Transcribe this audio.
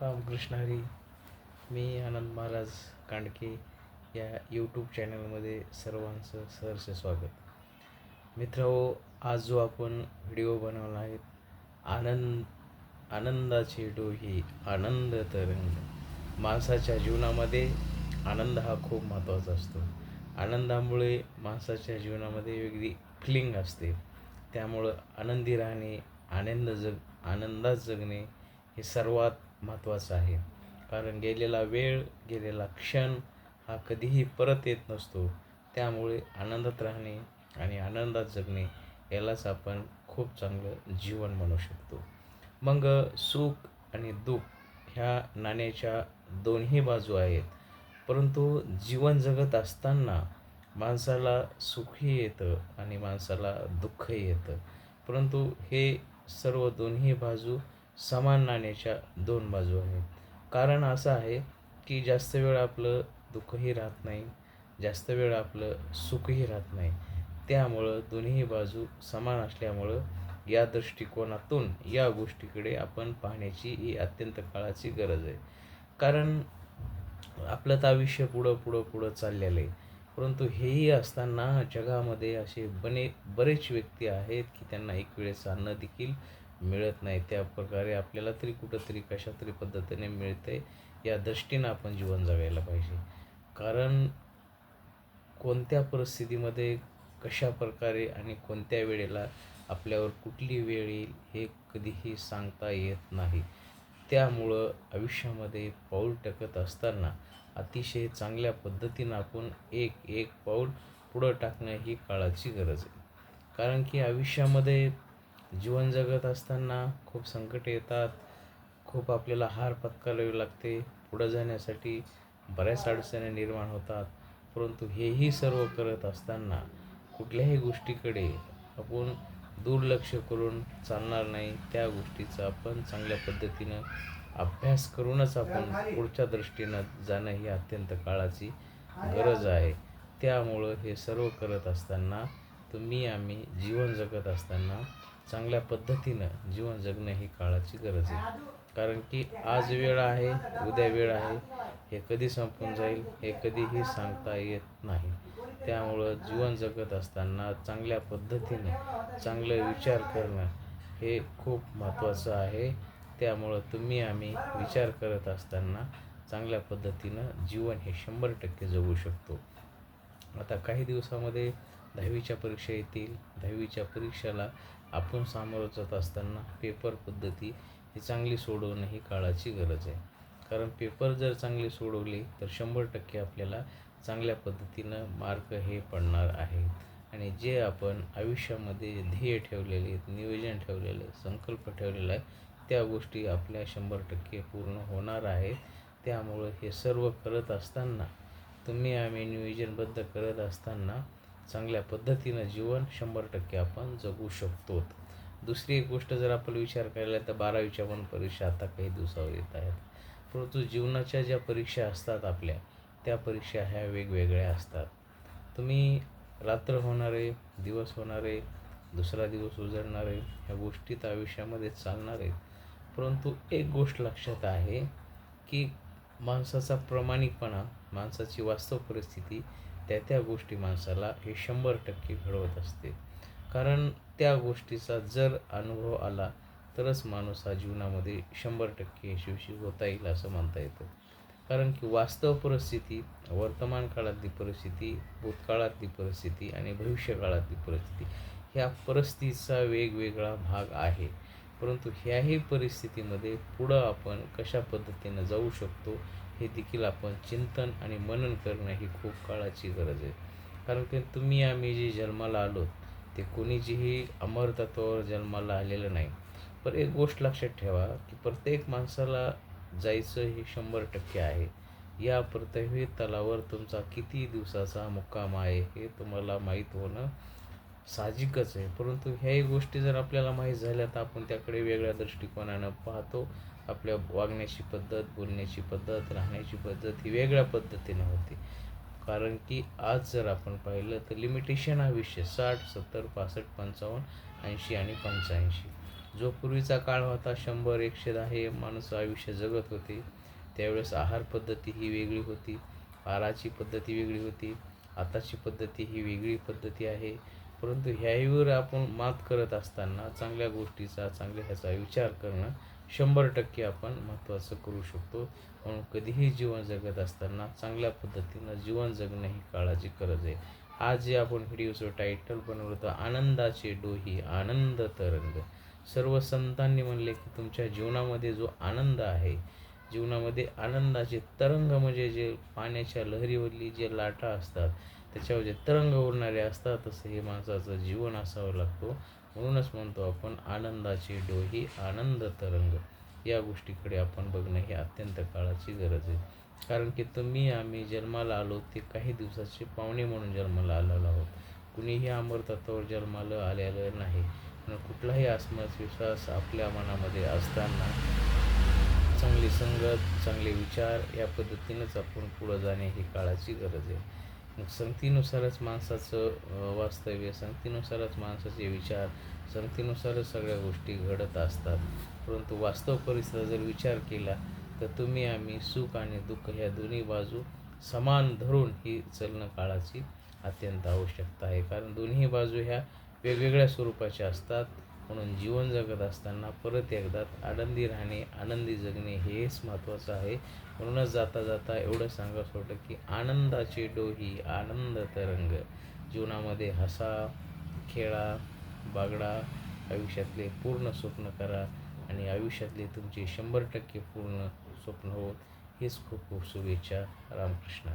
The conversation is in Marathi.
रामकृष्ण हरी. मी आनंद महाराज कांडके या यूट्यूब चॅनलमध्ये सर्वांचं सहर्ष स्वागत. मित्र हो, आज जो आपण व्हिडिओ बनवला आहे आनंद आनंदाचे डोही आनंद तरंग. माणसाच्या जीवनामध्ये आनंद हा खूप महत्त्वाचा असतो. आनंदामुळे माणसाच्या जीवनामध्ये वेगळी फिलिंग असते. त्यामुळं आनंदी राहणे आनंद जग आनंदात जगणे हे सर्वात महत्त्वाचं आहे. कारण गेलेला वेळ गेलेला क्षण हा कधीही परत येत नसतो. त्यामुळे आनंदात राहणे आणि आनंदात जगणे यालाच आपण खूप चांगलं जीवन म्हणू शकतो. मग सुख आणि दुःख ह्या नाण्याच्या दोन्ही बाजू आहेत. परंतु जीवन जगत असताना माणसाला सुखही येतं आणि माणसाला दुःखही येतं. परंतु हे सर्व दोन्ही बाजू समान नाण्याच्या दोन बाजू आहेत. कारण असं आहे की जास्त वेळ आपलं दुःखही राहत नाही जास्त वेळ आपलं सुखही राहत नाही. त्यामुळं दोन्ही बाजू समान असल्यामुळं या दृष्टिकोनातून या गोष्टीकडे आपण पाहण्याची ही अत्यंत काळाची गरज आहे. कारण आपलं तर आयुष्य पुढं पुढं पुढं चाललेलं आहे. परंतु हेही असताना जगामध्ये असे बने बरेच व्यक्ती आहेत की त्यांना एक वेळेस अन्न देखील मिळत नाही. त्या प्रकारे आपल्याला तरी कुठंतरी कशा तरी पद्धतीने मिळते या दृष्टीनं आपण जीवन जगायला पाहिजे. कारण कोणत्या परिस्थितीमध्ये कशा प्रकारे आणि कोणत्या वेळेला आपल्यावर कुठली वेळ येईल हे कधीही सांगता येत नाही. त्यामुळं आयुष्यामध्ये पाऊल टाकत असताना अतिशय चांगल्या पद्धतीनं आपण एक एक पाऊल पुढं टाकणं ही काळाची गरज आहे. कारण की आयुष्यामध्ये जीवन जगत असताना खूप संकट येतात. खूप आपल्याला हार पत्करावी लागते. पुढं जाण्यासाठी बऱ्याच अडचणी निर्माण होतात. परंतु हेही सर्व करत असताना कुठल्याही गोष्टीकडे आपण दुर्लक्ष करून चालणार नाही. त्या गोष्टीचा आपण चांगल्या पद्धतीनं अभ्यास करूनच आपण पुढच्या दृष्टीनं जाणं ही अत्यंत काळाची गरज आहे. त्यामुळं हे सर्व करत असताना तुम्ही आम्ही जीवन जगत असताना चांगल्या पद्धतीनं जीवन जगणं ही काळाची गरज आहे. कारण की आज वेळ आहे उद्या वेळ आहे हे कधी संपून जाईल हे कधीही सांगता येत नाही. त्यामुळं जीवन जगत असताना चांगल्या पद्धतीनं चांगलं विचार करणं हे खूप महत्त्वाचं आहे. त्यामुळं तुम्ही आम्ही विचार करत असताना चांगल्या पद्धतीनं जीवन हे शंभर टक्के जगू शकतो. आता काही दिवसामध्ये दहावीच्या परीक्षा येतील. दहावीच्या परीक्षेला आपण सामोरं जात असताना पेपर पद्धती ही चांगली सोडवणं ही काळाची गरज आहे. कारण पेपर जर चांगले सोडवले तर शंभर टक्के आपल्याला चांगल्या पद्धतीनं मार्क हे पडणार आहेत. आणि जे आपण आयुष्यामध्ये ध्येय ठेवलेले आहेत नियोजन ठेवलेलं आहे संकल्प ठेवलेला आहे त्या गोष्टी आपल्या शंभर टक्के पूर्ण होणार आहेत. त्यामुळं हे सर्व करत असताना तुम्ही आम्ही नियोजनबद्ध करत असताना चांगल्या पद्धतीनं जीवन शंभर टक्के आपण जगू शकतो. दुसरी एक गोष्ट जर आपण विचार करायला तर बारावीच्या पण परीक्षा आता काही दिवसावर येत आहेत. परंतु जीवनाच्या ज्या परीक्षा असतात आपल्या त्या परीक्षा ह्या वेगवेगळ्या असतात. तुम्ही रात्र होणारे दिवस होणारे दुसरा दिवस उजळणारे ह्या गोष्टीत आयुष्यामध्ये चालणार. आहेत परंतु एक गोष्ट लक्षात आहे की माणसाचा प्रामाणिकपणा माणसाची वास्तव परिस्थिती त्या त्या गोष्टी माणसाला हे शंभर टक्के घडवत असते. कारण त्या गोष्टीचा जर अनुभव आला तरच माणूस हा जीवनामध्ये शंभर टक्के यशस्वी होता येईल असं म्हणता येतं. कारण की वास्तव परिस्थिती वर्तमान काळातली परिस्थिती भूतकाळातली परिस्थिती आणि भविष्यकाळातली परिस्थिती ह्या परिस्थितीचा वेगवेगळा भाग आहे. परंतु ह्याही परिस्थितीमध्ये पुढं आपण कशा पद्धतीनं जाऊ शकतो हे देखील आपण चिंतन आणि मनन करणं ही खूप काळाची गरज आहे. कारण की तुम्ही आम्ही जे जन्माला आलो ते कोणीचीही अमर तत्वावर जन्माला आलेलं नाही. पण एक गोष्ट लक्षात ठेवा की प्रत्येक माणसाला जायचं हे शंभर टक्के आहे. या पृथ्वी तलावर तुमचा किती दिवसाचा मुक्काम आहे हे तुम्हाला माहीत होणं साहजिकच आहे. परंतु ह्याही गोष्टी जर आपल्याला माहीत झाल्या तर आपण त्याकडे वेगळ्या दृष्टिकोनानं पाहतो. आपल्या वागण्याची पद्धत बोलण्याची पद्धत राहण्याची पद्धत ही वेगळ्या पद्धतीनं होती. कारण की आज जर आपण पाहिलं तर लिमिटेशन हा विषय साठ सत्तर पासष्ट पंचावन्न ऐंशी आणि पंच्याऐंशी. जो पूर्वीचा काळ होता शंभर एकशे दहा हे आयुष्य जगत होते. त्यावेळेस आहार पद्धती ही वेगळी होती. आहाराची पद्धती वेगळी होती. आताची पद्धती ही वेगळी पद्धती आहे. परंतु ह्याहीवर आपण मात करत असताना चांगल्या गोष्टीचा चांगल्या ह्याचा विचार करणं शंभर टक्के आपण महत्त्वाचं करू शकतो. म्हणून कधीही जीवन जगत असताना चांगल्या पद्धतीनं जीवन जगणं ही काळाची गरज आहे. आज जे आपण व्हिडिओचं टायटल बनवलं होतं आनंदाचे डोही आनंद तरंग. सर्व संतांनी म्हणले की तुमच्या जीवनामध्ये जो आनंद आहे जीवनामध्ये आनंदाचे तरंग म्हणजे जे पाण्याच्या लहरीवरली जे लाटा असतात त्याच्यावर जे तरंग उरणारे असतात तसं हे माणसाचं जीवन असावं लागतो. म्हणूनच म्हणतो आपण आनंदाची डोही आनंद तरंग. या गोष्टीकडे आपण बघणं ही अत्यंत काळाची गरज आहे. कारण की तुम्ही आम्ही जन्माला आलो ते काही दिवसाचे पाहुणे म्हणून जन्माला आलेलो आहोत. कुणीही अमरतत्वावर जन्माला आलेलं नाही. पण कुठलाही आत्मविश्वास आपल्या मनामध्ये असताना चांगली संगत चांगले विचार या पद्धतीनंच आपण पुढं जाणे ही काळाची गरज आहे. संगतीनुसारच माणसाचं वास्तव्य संगतीनुसारच माणसाचे विचार संगतीनुसारच सगळ्या गोष्टी घडत असतात. परंतु वास्तव परिस्थितीचा जर विचार केला तर तुम्ही आम्ही सुख आणि दुःख ह्या दोन्ही बाजू समान धरून ही चलणं काळाची अत्यंत आवश्यकता आहे. कारण दोन्ही बाजू ह्या वेगवेगळ्या स्वरूपाच्या असतात. म्हणून जीवन जगत असताना परत एकदा आनंदी राहणे आनंदी जगणे हेच महत्त्वाचं आहे. म्हणूनच जाता जाता एवढं सांगावं वाटतं की आनंदाची डोही आनंद तरंग. जीवनामध्ये हसा खेळा बागडा आयुष्यातले पूर्ण स्वप्न करा आणि आयुष्यातले तुमचे शंभर टक्के पूर्ण स्वप्न होत. हेच खूप खूप शुभेच्छा रामकृष्ण